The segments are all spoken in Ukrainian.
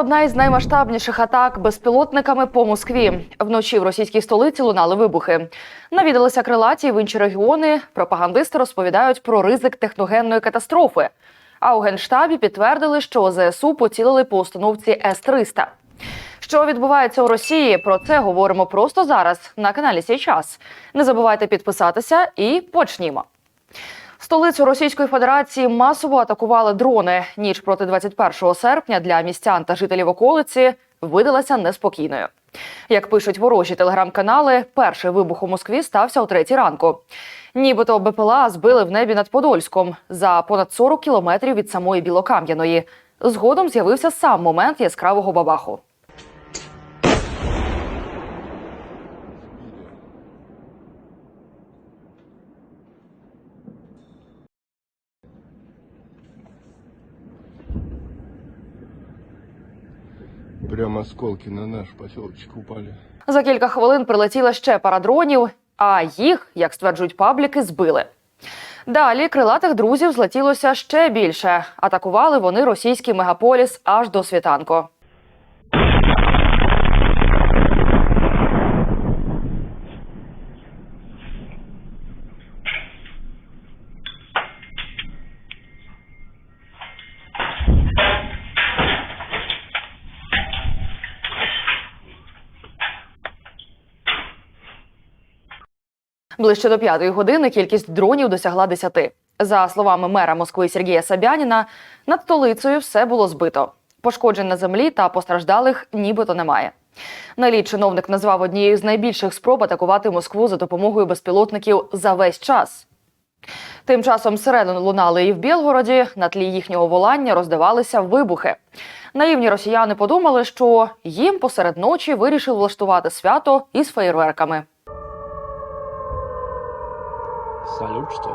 одна із наймасштабніших атак безпілотниками по Москві. Вночі в російській столиці лунали вибухи. Навідалися крилаті в інші регіони. Пропагандисти розповідають про ризик техногенної катастрофи. А у генштабі підтвердили, що ЗСУ поцілили по установці С-300. Що відбувається у Росії? Про це говоримо просто зараз на каналі Сій час. Не забувайте підписатися і почнімо. Столицю Російської Федерації масово атакували дрони. Ніч проти 21 серпня для містян та жителів околиці видалася неспокійною. Як пишуть ворожі телеграм-канали, перший вибух у Москві стався о третій ранку. Нібито БПЛА збили в небі над Подольськом за понад 40 кілометрів від самої Білокам'яної. Згодом з'явився сам момент яскравого бабаху. Прям осколки на наш поселочек упали. За кілька хвилин прилетіла ще пара дронів, а їх, як стверджують пабліки, збили. Далі крилатих друзів злетілося ще більше. Атакували вони російський мегаполіс аж до світанку. Ближче до п'ятої години кількість дронів досягла десяти. За словами мера Москви Сергія Сабяніна, над столицею все було збито. Пошкоджень на землі та постраждалих нібито немає. Наліт чиновник назвав однією з найбільших спроб атакувати Москву за допомогою безпілотників за весь час. Тим часом сирени лунали і в Білгороді. На тлі їхнього волання роздавалися вибухи. Наївні росіяни подумали, що їм посеред ночі вирішили влаштувати свято із феєрверками. Салют, что ли?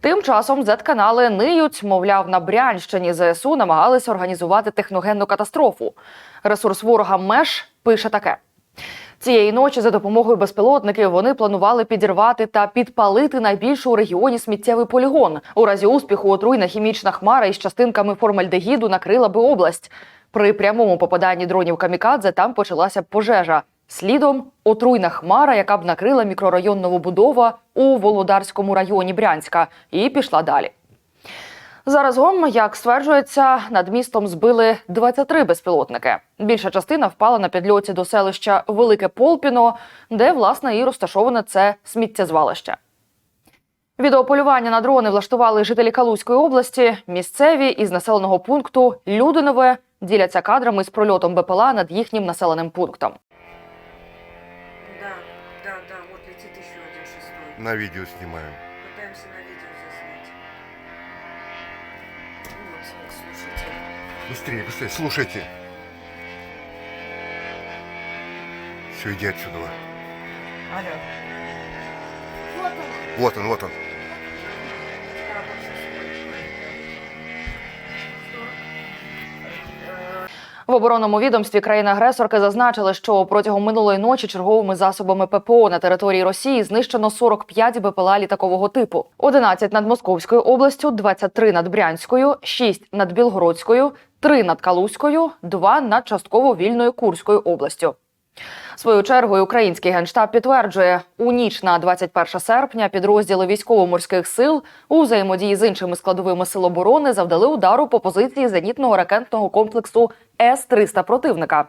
Тим часом Z-канали ниють, мовляв, на Брянщині ЗСУ намагалися організувати техногенну катастрофу. Ресурс ворога МЕШ пише таке. Цієї ночі за допомогою безпілотників вони планували підірвати та підпалити найбільший у регіоні сміттєвий полігон. У разі успіху отруйна хімічна хмара із частинками формальдегіду накрила би область. При прямому попаданні дронів камікадзе там почалася б пожежа. Слідом отруйна хмара, яка б накрила мікрорайон Новобудова у Володарському районі Брянська, і пішла далі. Заразом, як стверджується, над містом збили 23 безпілотники. Більша частина впала на підльоті до селища Велике Полпіно, де власне і розташоване це сміттєзвалище. Відеополювання на дрони влаштували жителі Калузької області. Місцеві із населеного пункту Людинове діляться кадрами з прольотом БПЛА над їхнім населеним пунктом. Да, да, да, вот летит еще один шестой. На видео снимаем. Слушайте. Быстрее, быстрее, слушайте. Все, иди отсюда. Алло. Вот он, вот он. Да, В оборонному відомстві країни-агресорки зазначили, що протягом минулої ночі черговими засобами ППО на території Росії знищено 45 БПЛА літакового типу: 11 над Московською областю, 23 над Брянською, 6 над Білгородською, 3 над Калузькою, 2 над частково вільною Курською областю. Свою чергою український генштаб підтверджує, у ніч на 21 серпня підрозділи військово-морських сил у взаємодії з іншими складовими сил оборони завдали удару по позиції зенітного ракетного комплексу С-300 противника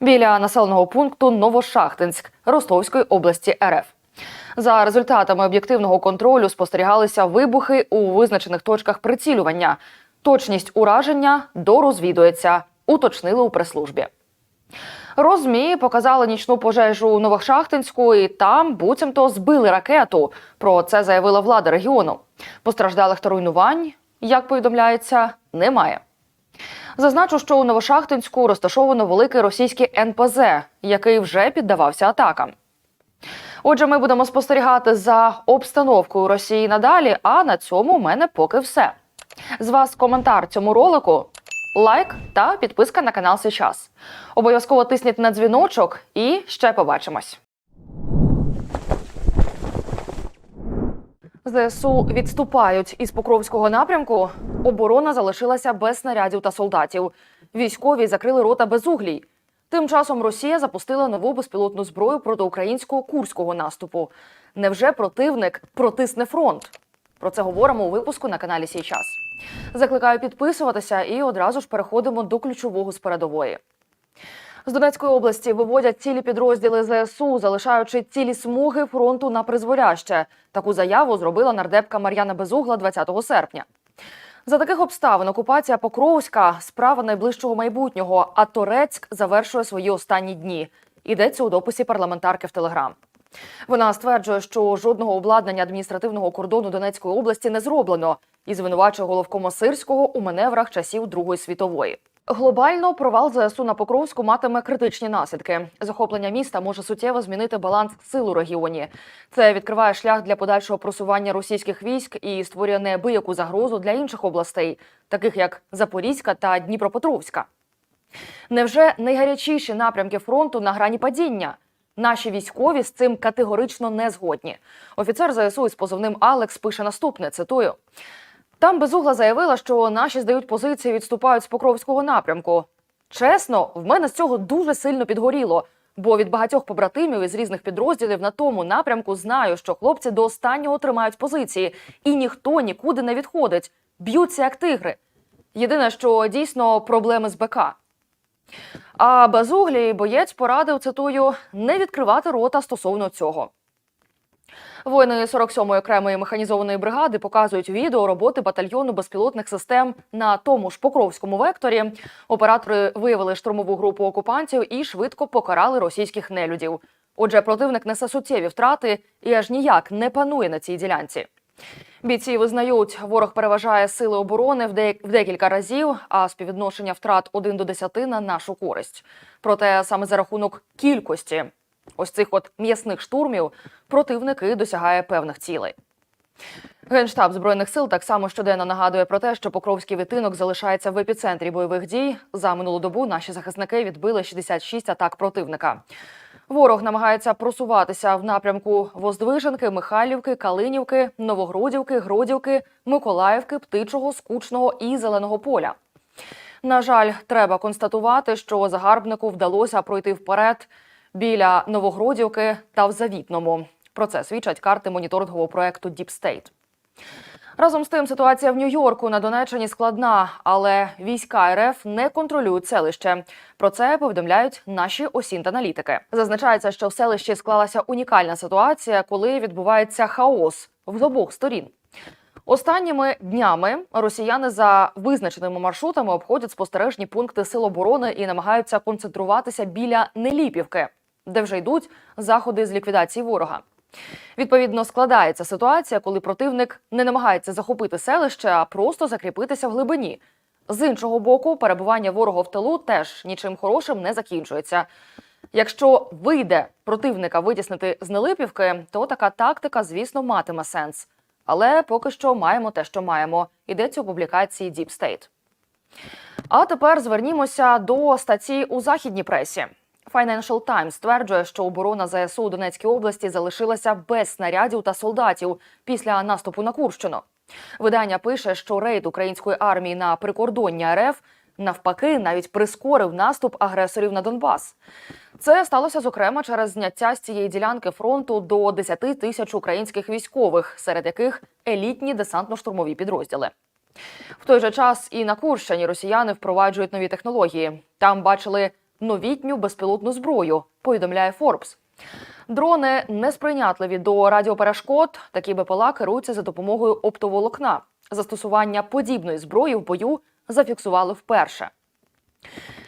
біля населеного пункту Новошахтинськ Ростовської області РФ. За результатами об'єктивного контролю спостерігалися вибухи у визначених точках прицілювання. Точність ураження дорозвідується, уточнили у прес-службі. Розмі показали нічну пожежу у Новошахтинську, і там буцімто збили ракету. Про це заявила влада регіону. Постраждалих та руйнувань, як повідомляється, немає. Зазначу, що у Новошахтинську розташовано великий російський НПЗ, який вже піддавався атакам. Отже, ми будемо спостерігати за обстановкою Росії надалі. А на цьому у мене поки все. З вас коментар цьому ролику, лайк та підписка на канал Сейчас. Обов'язково тисніть на дзвіночок і ще побачимось. ЗСУ відступають із Покровського напрямку. Оборона залишилася без снарядів та солдатів. Військові закрили рота без углій. Тим часом Росія запустила нову безпілотну зброю проти українського курського наступу. Невже противник протисне фронт? Про це говоримо у випуску на каналі Сій час. Закликаю підписуватися і одразу ж переходимо до ключового з передової. З Донецької області виводять цілі підрозділи ЗСУ, залишаючи цілі смуги фронту на призволяще. Таку заяву зробила нардепка Мар'яна Безугла 20 серпня. За таких обставин окупація Покровська справа найближчого майбутнього, а Торецьк завершує свої останні дні. Йдеться у дописі парламентарки в Телеграм. Вона стверджує, що жодного обладнання адміністративного кордону Донецької області не зроблено і звинувачує головкома Сирського у маневрах часів Другої світової. Глобально провал ЗСУ на Покровську матиме критичні наслідки. Захоплення міста може суттєво змінити баланс сил у регіоні. Це відкриває шлях для подальшого просування російських військ і створює неабияку загрозу для інших областей, таких як Запорізька та Дніпропетровська. Невже найгарячіші напрямки фронту на грані падіння? Наші військові з цим категорично не згодні. Офіцер ЗСУ із позивним Алекс пише наступне: цитую. Там безугла заявила, що наші здають позиції, відступають з Покровського напрямку. Чесно, в мене з цього дуже сильно підгоріло. Бо від багатьох побратимів із різних підрозділів на тому напрямку знаю, що хлопці до останнього тримають позиції, і ніхто нікуди не відходить. Б'ються як тигри. Єдине, що дійсно проблеми з БК. А безуглій боєць порадив, цитую, не відкривати рота стосовно цього. Воїни 47-ї окремої механізованої бригади показують відео роботи батальйону безпілотних систем на тому ж Покровському векторі. Оператори виявили штурмову групу окупантів і швидко покарали російських нелюдів. Отже, противник несе суттєві втрати і аж ніяк не панує на цій ділянці. Бійці визнають, ворог переважає сили оборони в, в декілька разів, а співвідношення втрат 1 до 10 на нашу користь. Проте саме за рахунок кількості ось цих от м'ясних штурмів противники досягає певних цілей. Генштаб збройних сил так само щоденно нагадує про те, що Покровський відтинок залишається в епіцентрі бойових дій. За минулу добу наші захисники відбили 66 атак противника. Ворог намагається просуватися в напрямку Воздвиженки, Михайлівки, Калинівки, Новогродівки, Гродівки, Миколаївки, Птичого, Скучного і Зеленого поля. На жаль, треба констатувати, що загарбнику вдалося пройти вперед біля Новогродівки та в Завітному. Про це свідчать карти моніторингового проекту State. Разом з тим, ситуація в Нью-Йорку на Донеччині складна, але війська РФ не контролюють селище. Про це повідомляють наші осінт-аналітики. Зазначається, що в селищі склалася унікальна ситуація, коли відбувається хаос з обох сторін. Останніми днями росіяни за визначеними маршрутами обходять спостережні пункти сил оборони і намагаються концентруватися біля Неліпівки, де вже йдуть заходи з ліквідації ворога. Відповідно, складається ситуація, коли противник не намагається захопити селище, а просто закріпитися в глибині. З іншого боку, перебування ворога в тилу теж нічим хорошим не закінчується. Якщо вийде противника витіснити з Нелипівки, то така тактика, звісно, матиме сенс. Але поки що маємо те, що маємо. Йдеться у публікації State. А тепер звернімося до статті у західній пресі. Financial Times стверджує, що оборона ЗСУ у Донецькій області залишилася без снарядів та солдатів після наступу на Курщину. Видання пише, що рейд української армії на прикордоння РФ навпаки навіть прискорив наступ агресорів на Донбас. Це сталося зокрема через зняття з цієї ділянки фронту до 10 тисяч українських військових, серед яких елітні десантно-штурмові підрозділи. В той же час і на Курщині росіяни впроваджують нові технології. Там бачили новітню безпілотну зброю, повідомляє Форбс. Дрони несприйнятливі до радіоперешкод. Такі БПЛА керуються за допомогою оптоволокна. Застосування подібної зброї в бою зафіксували вперше.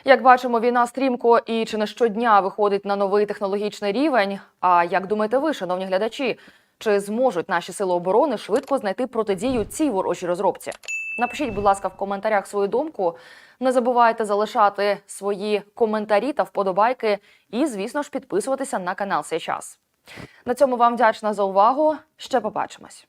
Як бачимо, війна стрімко і чи не щодня виходить на новий технологічний рівень. А як думаєте ви, шановні глядачі, чи зможуть наші сили оборони швидко знайти протидію цій ворожій розробці? Напишіть, будь ласка, в коментарях свою думку. Не забувайте залишати свої коментарі та вподобайки, і, звісно ж, підписуватися на канал «Сей час. На цьому вам вдячна за увагу. Ще побачимось.